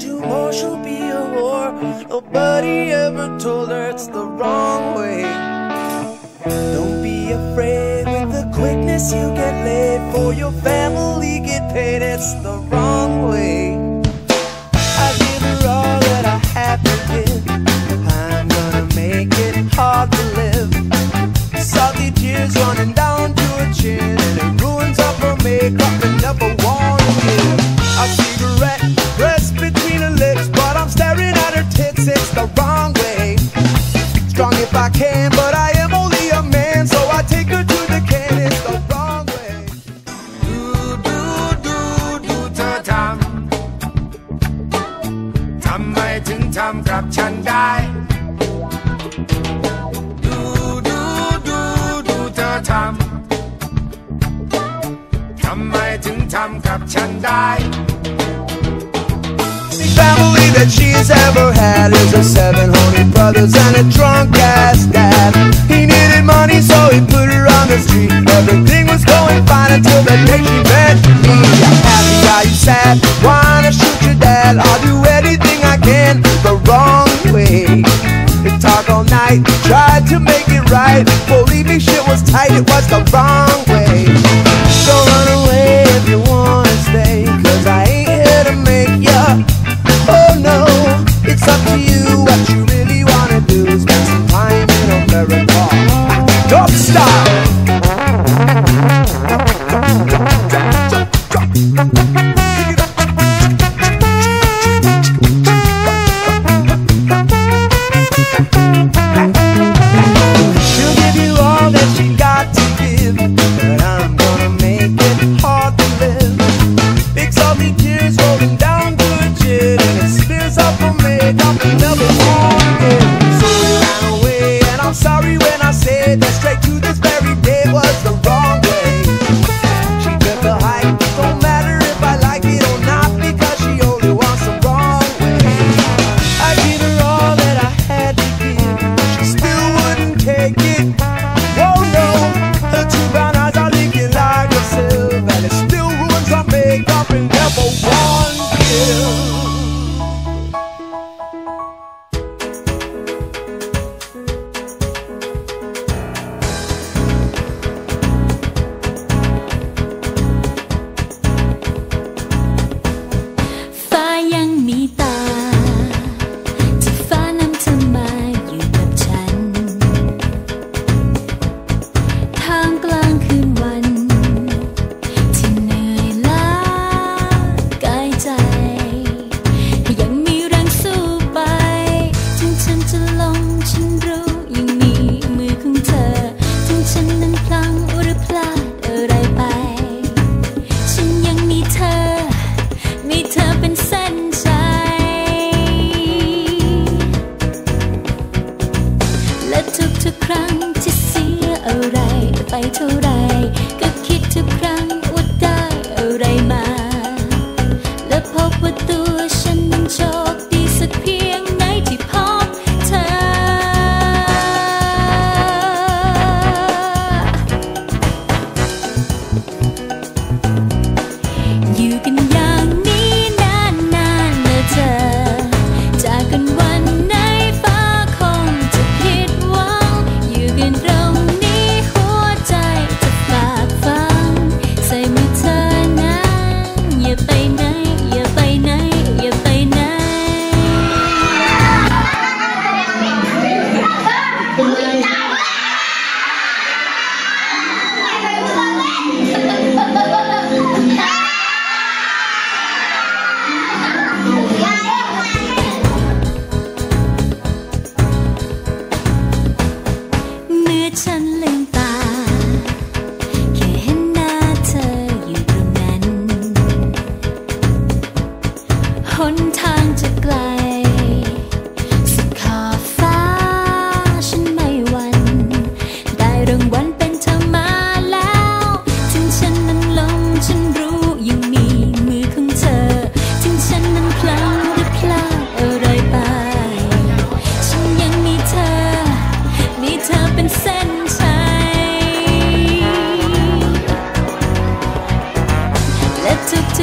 tomorrow she'll be a whore. Nobody ever told her it's the wrong way. Don't be afraid with the quickness you get laid for your family get paid. It's the wrong ถึงทำกับฉันได้ ดูดูดูดูเธอทำ ทำไมถึงทำกับฉันได้ The family that she's ever had is her seven horny brothers and a drunk ass dad. He needed money, so he put her on the street. Everything was going fine until the day she night, tried to make it right. Believe me, shit was tight, it was the wrong way. So run away if you wanna stay, cause I ain't here to make ya. Oh no, it's up to you. What you really wanna do is spend some time in America. Don't stop. 白兔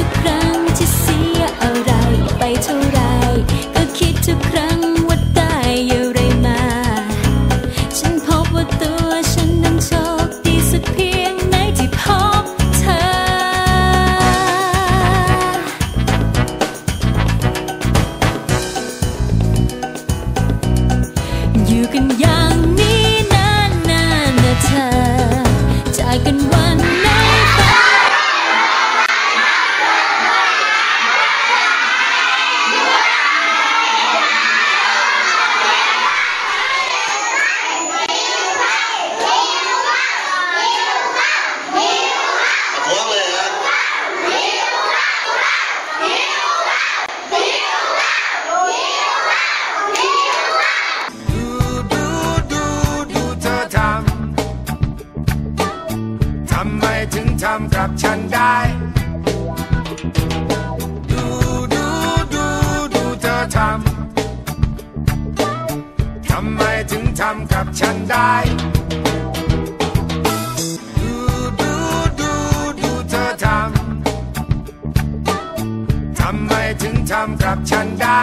ทุกครั้งที่เสียอะไรไปเท่าไร ก็คิดทุกครั้งว่าได้อะไรมา ฉันพบว่าตัวฉันนั้นโชคดีสักเพียงไหนที่พบเธอ อยู่กันอย่างนี้นานๆนะเธอจากกันวัน ถึงทำกับฉันได้ ดูดูดูดูเธอทำ ทำไมถึงทำกับฉันได้ทำไมถึงทำกับฉันได้